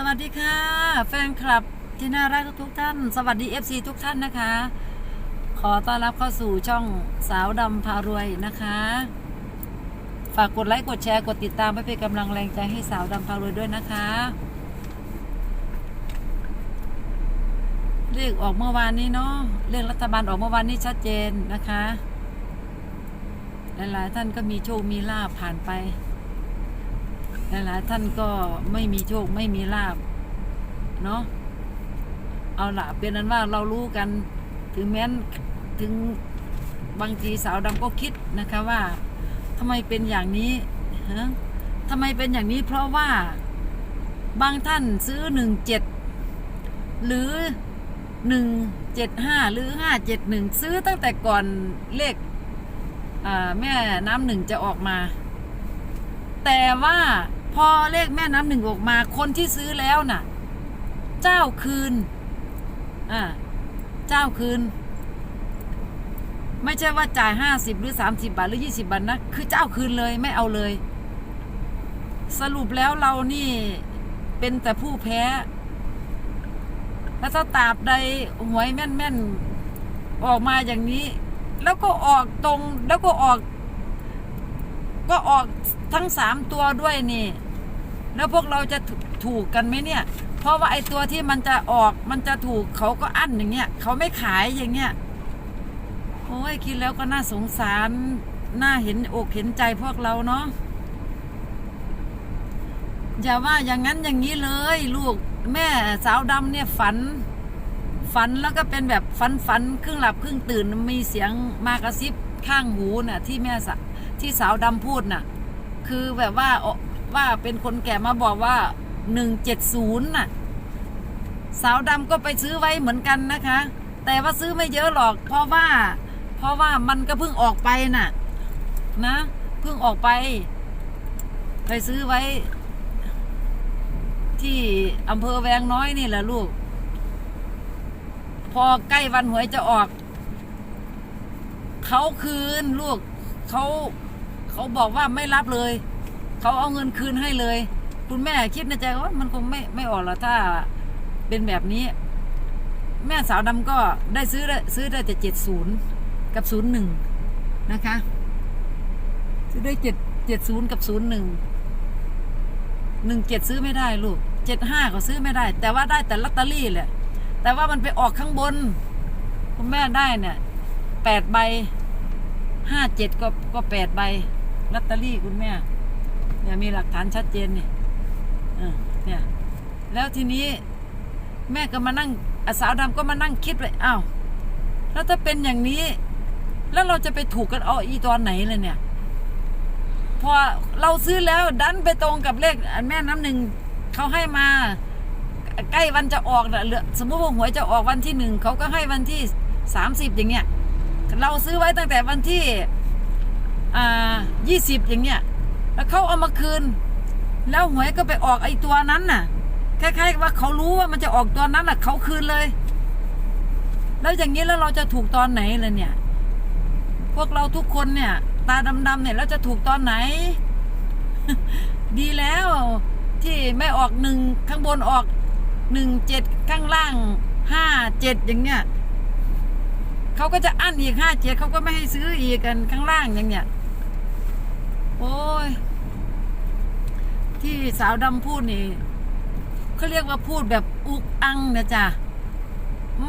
สวัสดีค่ะ แฟนคลับที่น่ารักทุกท่าน สวัสดี FC ทุกท่านนะคะ ขอต้อนรับเข้าสู่ช่องสาวดำพารวยนะคะ ฝากกดไลค์กดแชร์กดติดตามเพื่อเป็นกำลังแรงใจให้สาวดำพารวยด้วยนะคะเลขออกเมื่อวานนี้เนาะเลขรัฐบาลออกเมื่อวานนี้ชัดเจนนะคะ หลายๆท่านก็มีโชคมีลาภผ่านไป หลายๆท่านก็ไม่มีโชคไม่มีลาบเนาะเอาละเป็นนั้นว่าเรารู้กันถึงแม้นถึงบางทีสาวดำก็คิดนะคะว่าทำไมเป็นอย่างนี้ฮะทำไมเป็นอย่างนี้เพราะว่าบางท่านซื้อหนึ่งเจ็ดหรือหนึ่งเจ็ดห้าหรือห้าเจ็ดหนึ่งซื้อตั้งแต่ก่อนเลขอ่าแม่น้ำหนึ่งจะออกมา แต่ว่า พอเลขแม่น้ำหนึ่งออกมา คนที่ซื้อแล้วน่ะ เจ้าคืน อ่า เจ้าคืน ไม่ใช่ว่าจ่ายห้าสิบหรือสามสิบาทหรือยี่สิบาทนะ คือเจ้าคืนเลยไม่เอาเลย สรุปแล้วเรานี่เป็นแต่ผู้แพ้ แล้วถ้าตาบใดหวยแม่นๆ ออกมาอย่างนี้ แล้วก็ออกตรงแล้วก็ออก ก็ออกทั้งสามตัวด้วยนี่ แล้วพวกเราจะถูกกันไหมเนี่ย เพราะว่าไอ้ตัวที่มันจะออกมันจะถูกเขาก็อั้นอย่างเงี้ยเขาไม่ขายอย่างเงี้ยโอ้ยคิดแล้วก็น่าสงสารน่าเห็นอกเห็นใจพวกเราเนาะอย่าว่าอย่างนั้นอย่างนี้เลย ลูกแม่สาวดำเนี่ยฝัน ฝันแล้วก็เป็นแบบฝันฝันครึ่งหลับครึ่งตื่นมีเสียงมากระซิบข้างหูน่ะ ที่แม่ที่สาวดำพูดน่ะ คือแบบว่า ว่าเป็นคนแก่มาบอกว่าหนึ่งเจ็ดศูนย์น่ะ สาวดำก็ไปซื้อไว้เหมือนกันนะคะ แต่ว่าซื้อไม่เยอะหรอก เพราะว่า เพราะว่ามันก็เพิ่งออกไปน่ะ นะเพิ่งออกไป ไปซื้อไว้ ที่อำเภอแวงน้อยนี่แหละลูก พอใกล้วันหวยจะออก เขาคืนลูกเขาเขาบอกว่าไม่รับเลย เขาเอาเงินคืนให้เลย คุณแม่คิดในใจว่ามันคงไม่ไม่ออกแล้วถ้าเป็นแบบนี้ แม่สาวดำก็ได้ซื้อได้ซื้อได้แต่เจ็ดศูนย์กับศูนย์หนึ่งนะคะ ซื้อได้เจ็ดเจ็ดศูนย์กับศูนย์หนึ่งหนึ่งเจ็ดซื้อไม่ได้ลูกเจ็ดห้าก็ซื้อไม่ได้ แต่ว่าได้แต่ลอตเตอรี่แหละ แต่ว่ามันไปออกข้างบน คุณแม่ได้เนี่ยแปดใบห้าเจ็ดก็ก็แปดใบลอตเตอรี่คุณแม่ เนี่ยมีหลักฐานชัดเจนนี่เออเนี่ยแล้วทีนี้แม่ก็มานั่งอาสาวดำก็มานั่งคิดเลยอ้าวแล้วถ้าเป็นอย่างนี้ แล้วเราจะไปถูกกันเอาอีตอนไหนเลยเนี่ย พอเราซื้อแล้วดันไปตรงกับเลขแม่น้ำหนึ่งเขาให้มา ใกล้วันจะออกนะเหลือสมมติว่าหวยจะออกวันที่หนึ่งเขาก็ให้วันที่สามสิบอย่างเงี้ยเราซื้อไว้ตั้งแต่วันที่อ่ายี่สิบอย่างเงี้ย แล้วเขาเอามาคืน แล้วหวยก็ไปออกไอ้ตัวนั้นน่ะคล้ายๆว่าเขารู้ว่ามันจะออกตัวนั้นน่ะเขาคืนเลย แล้วอย่างนี้แล้วเราจะถูกตอนไหนเลยเนี่ย พวกเราทุกคนเนี่ย ตาดำๆเนี่ยแล้วจะถูกตอนไหน ดีแล้วที่ไม่ออกหนึ่งข้างบนออกหนึ่งเจ็ดข้างล่างห้าเจ็ดอย่างเงี้ยเขาก็จะอั้นอีกห้าเจ็ดเขาก็ไม่ให้ซื้ออีกกันข้างล่างอย่างเงี้ย โอ้ย ที่สาวดำพูดนี่เขาเรียกว่าพูดแบบอุกอังนะจ๊ะ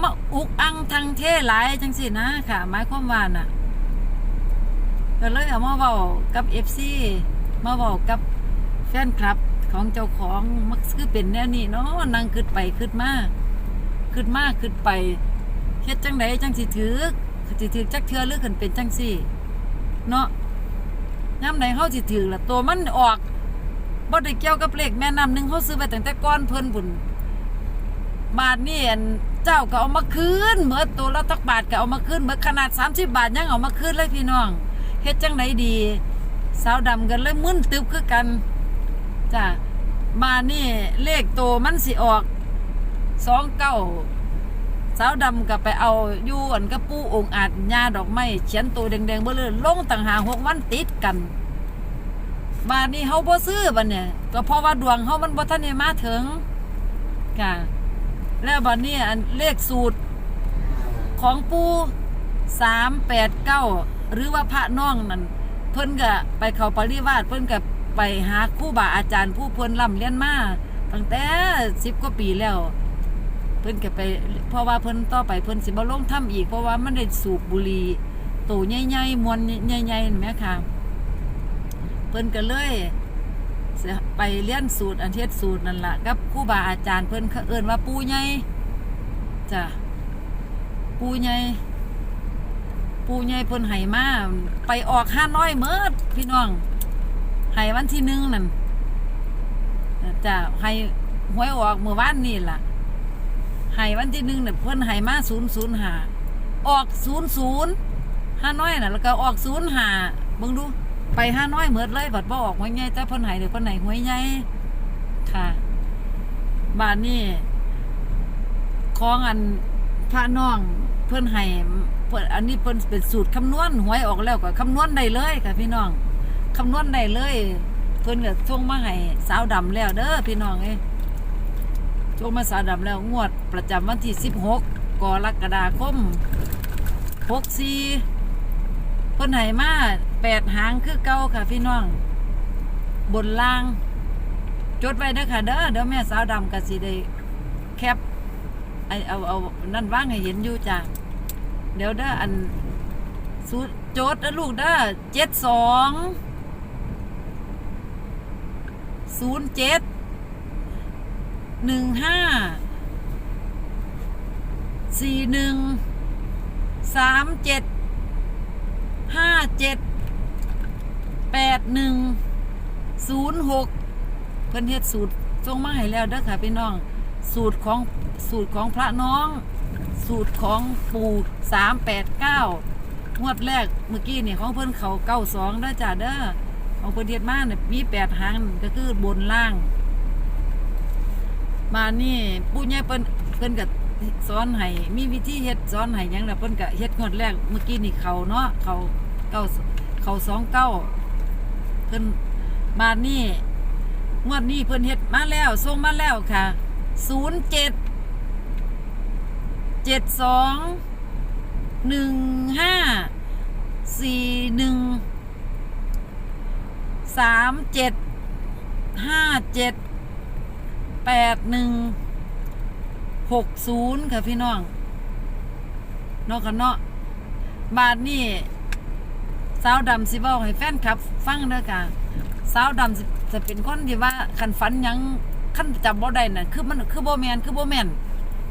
มะอุกอังทางเท่หลายจังสินะค่ะหมายความว่าน่ะก็เลยเอามาเว้ากับเอฟซีมาเว้ากับแฟนคลับของเจ้าของมักคือเป็นแนวนี้เนาะนั่งขึ้นไปขึ้นมาขึ้นมาขึ้นไปเฮ็ดจังไดจังสิถือสิถือจักเทือหรือขึ้นเป็นจังสี่ เนาะย่ำไหนเขาสิถือละตัวมันออก บ่ได้เกี่ยวกับเลขแม่น้ำหนึ่งเขาซื้อไปตั้งแต่ก้อนเพิ่นบุญบาทนี่เจ้าก็เอามาคืนเมื่อตัวละตักบาทก็เอามาคืนเมื่อขนาด 30 บาทยังเอามาคืนเลยพี่น้องเฮ็ดจังไหนดีสาวดำกันเลยมึนตึบคือกันจ้ะมานี่เลขโตวมันสิออกสองเก้าสาวดำก็ไปเอาอยู่อันกระปูองค์อาจญาดอกไม้เขียนตัวแดงๆเบ้อเลยลงต่างหากหกวันติดกัน บาดนี้เฮาบ่ซื้อบัดเนี่ยก็เพราะว่าดวงเฮามันบ่ทันได้มาถึงค่ะแล้วบัดนี้อันเลขสูตรของปูสามแปดเก้าหรือว่าพระน้องนั่นเพิ่นก็ไปเขาปริวาสเพิ่นก็ไปหาคู่บาอาจารย์ผู้เพิ่นร่ำเรียนมาตั้งแต่สิบกว่าปีแล้ว เพิ่นก็ไป เพราะว่าเพิ่นต่อไปเพิ่นสิบ่ลงถ้ำอีกเพราะว่ามันได้สูบบุหรี่ตู้ใหญ่ๆมวนใหญ่ๆเห็นไหมค่ะ พิ่นก็เลยไปเรียนสูตรอันเทศสูตรนั่นล่ะกับครูบาอาจารย์เพิ่นเขาเอินว่าปูใหญ่จ้ะปูใหญ่ปูใหญ่เพิ่นให้มาไปออกห้าน้อยเมิดพี่น้องให้วันที่หนึ่งนั่นจ้ะให้หวยออกเมื่อวานนี่ล่ะให้วันที่หนึ่งเนี่ยเพิ่นให้มาศูนย์ศูนย์หาออกศูนย์ศูนย์ห้าน้อยน่ะแล้วก็ออกศูนย์หาเบิ่งดู ไปห้าน้อยเหมือดเลยบัดบ่ออกหวยใหญ่แต่เพิ่นให้เดี๋ยวเพิ่นให้หวยใหญ่ค่ะบ้านนี้ของอันพระน้องเพิ่นให้เพิ่นอันนี้เพิ่นเป็นสูตรคำนวณหวยออกแล้วก็คำนวณได้เลยค่ะ พี่น้องคำนวณได้เลย เพิ่นก็ส่งมาให้สาวดำแล้วเด้อพี่น้องเอ้ยส่งมาสาวดำแล้วงวด ประจำวันที่16กรกฎาคม64เพิ่นให้มา แปดหางคือเก่าค่ะพี่น้อง บนล่าง จดไว้เด้อค่ะเด้อเดี๋ยวแม่สาวดำก็สิได้แคปไอเอาเอานั่นว่างให้เห็นอยู่จ้ะเดี๋ยวเด้ออันสูโจทย์นะลูกเด้อเจ็ดสองศูนย์เจ็ดหนึ่งห้าสี่หนึ่งสามเจ็ดห้าเจ็ด แปดหนึ่งศูนย์หกเพิ่นเฮ็ดสูตรส่งมาให้แล้วเด้อค่ะพี่น้อง สูตรของสูตรของพระน้อง สูตรของปู่สามแปดเก้างวดแรกเมื่อกี้เนี่ยของเพิ่นเขาเก้าสองเด้อจ้าเด้อของเพิ่นเฮ็ดมาเนี่ยมีแปดหางก็คือบนล่าง มานี่ปู่ใหญ่เพิ่นเพิ่นก็สอนให้มีวิธีเฮ็ดสอนให้หยังแล้วเพิ่นก็เฮ็ดงวดแรกเมื่อกี้นี่เขาเนาะเขาเก้าเขาสองเก้า พิ่นมานี่งวดนี้เพิ่นเฮ็ดมาแล้วส่งมาแล้วค่ะศูนย์เจ็ดเจ็ดสองหนึ่งห้าสี่หนึ่งสามเจ็ดห้าเจ็ดแปดหนึ่งหกศูนย์ค่ะพี่น้องนอกกันเนาะบาทนี่ สาวดำสิบอกให้แฟนคลับ ฟังเด้อค่ะสาวดำสิจะเป็นคนที่ว่าคันฝันหยังคันจำบ่ได้น่ะคือมันคือบ่แมนคือบ่แมน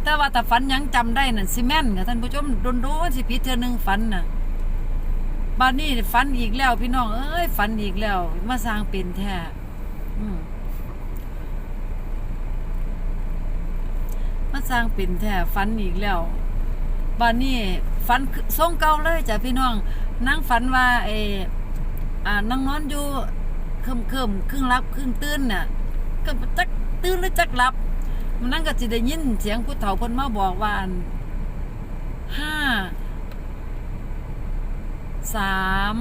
แต่ว่าถ้าฝันหยังจำได้น่ะสิแม่นค่ะท่านผู้ชมโดนๆสิผิดเทื่อหนึงฝันน่ะบ้าดนี้ฝันอีกแล้ว พี่น้องเอ้ยฝันอีกแล้ว มาสร้างเป็นแท้อืมมาสร้างเป็นแท้ฝันอีกแล้ว บ้านนี้ฝันทรงเก่าเลยจ้ะพี่น้องนั่งฝันว่าเอออ่านั่งนอนอยู่เคิมเคิมครึ่งรับครึ่งตื่นน่ะก็จักตื่นหรือจักหลับมันนั่งก็สิได้ยินเสียงผู้เฒ่าเพิ่นมาบอกว่าอันห้าสาม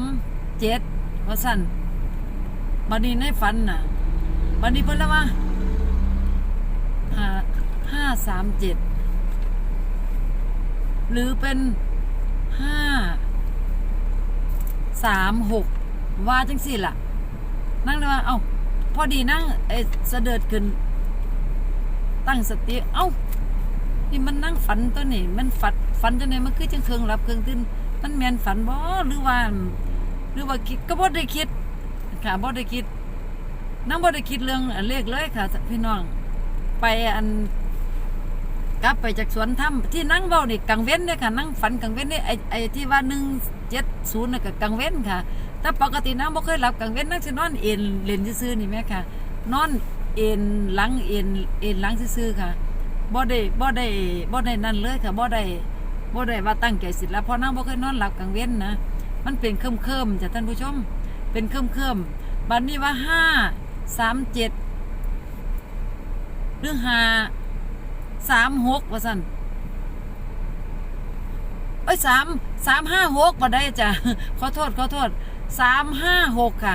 เจ็ดว่าสั่นบัดนี้ในฝันน่ะบัดนี้เพิ่นละว่าห้าห้าสามเจ็ด หรือเป็นห้าสามหกว่าจังสี่ล่ะ นั่งเลยว่า เอ้าพอดีนั่งเอเสด็จขึ้น ตั้งสติ เอ้านี่มันนั่งฝันตัวนี่มันฝันฝันจังไหนมันคือจังเครื่องรับเครื่องตื่นมันแมนฝันบ่หรือว่า หรือว่าคิดก็บ่ได้คิด ค่ะบ่ได้คิดนั่งบ่ได้คิดเรื่องเลขเลยค่ะ พี่น้องไปอัน กลับไปจากสวนถ้ำที่นั่งเว้านี่กังเว้นเนี่ยค่ะ นั่งฝันกังเว้นเนี่ยไอ้ไอ้ที่ว่าหนึ่งเจ็ดศูนย์นี่ก็กังเว้นค่ะ แต่ปกตินั่งบ่เคยหลับกังเว้นนั่งสินอนเอ็นเล่นซื่อๆนี่แม่ค่ะ นอนเอ็นหลังเอ็นเอ็นหลังซื่อๆค่ะบ่ได้บ่ได้บ่ได้นั่นเลยค่ะบ่ได้บ่ได้ว่าตั้งใจสิแล้วพราะนั่งบ่เคยนอนหลับกังเว้นนะมันเป็นเคลิ้มๆจ้ะท่านผู้ชม เป็นเคลิ้มๆบัดนี้ว่าห้าสามเจ็ดหรือห้า สามหกว่าสันเอ้ยสามสามห้าหกมาได้จ้ะขอโทษขอโทษสามห้าหกค่ะ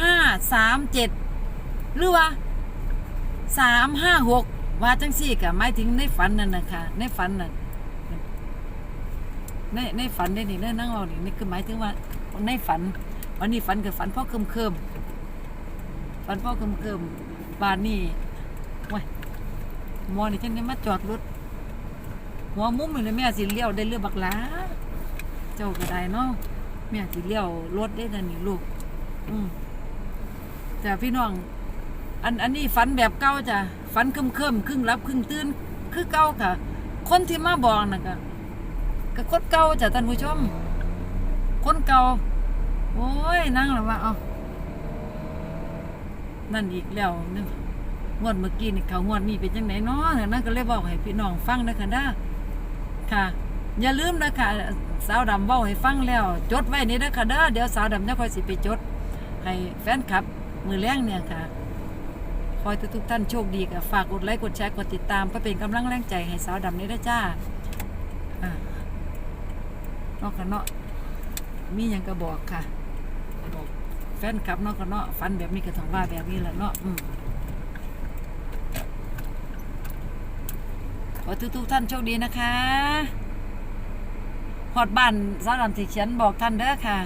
ห้าสามเจ็ดหรือว่าสามห้าหกว่าจังสี่กะหมายถึงในฝันนั่นนะคะในฝันน่ะในในฝันได้นี่เนั่งเรานี่นี่คือหมายถึงว่าในฝัน วันนี้ฝันกับฝันพ่อเคิมเคิมฝันพ่อเคิมเคิมบ้านนี่ ว้ยมอนี่ฉันได้มาจอดรถหัวมุมเลยแม่สิเลี้ยวได้เรือบักหลาเจ้าก็ได้เนาะแม่สิเลี้ยวรถได้นั่นนี่ลูก อืมแต่พี่น้อง อันอันนี้ฝันแบบเก่าจ้ะฝันคึมคึมครึ่งรับครึ่งตื่นคือเก่าค่ะ คนที่มาบอกน่ะก็ก็คนเก่าจ้ะท่านผู้ชม คนเก่าโอ้ยนั่งแล้วว่าเอานั่นอีกแล้วนึง งวดเมื่อกี้นี่เขางวดนี้เป็นจังไหนเนาะนั่นก็เลยบอกให้พี่น้องฟังนะคะด้าค่ะ อย่าลืมนะคะสาวดำเว้าให้ฟังแล้ว จดไว้นี่นะคะเด้อเดี๋ยวสาวดำจะคอยสิไปจด ให้แฟนคลับ มือแรงเนี่ยค่ะคอยทุกๆท่านโชคดีกับฝากกดไลค์กดแชร์กดติดตามเพื่อเป็นกำลังแรงใจให้สาวดำนี้ด้วยจ้าอะเนอกกันเนาะมีอย่างก็บอกค่ะบอกแฟนคลับเนอกกันเนาะฟันแบบนี้ก็ต้องว่าแบบนี้แหละเนาะ อทุกทุกท่านโชคดีนะคะหอดบ้านสาวดำที่เขียนบอกท่านเด้อค่ะ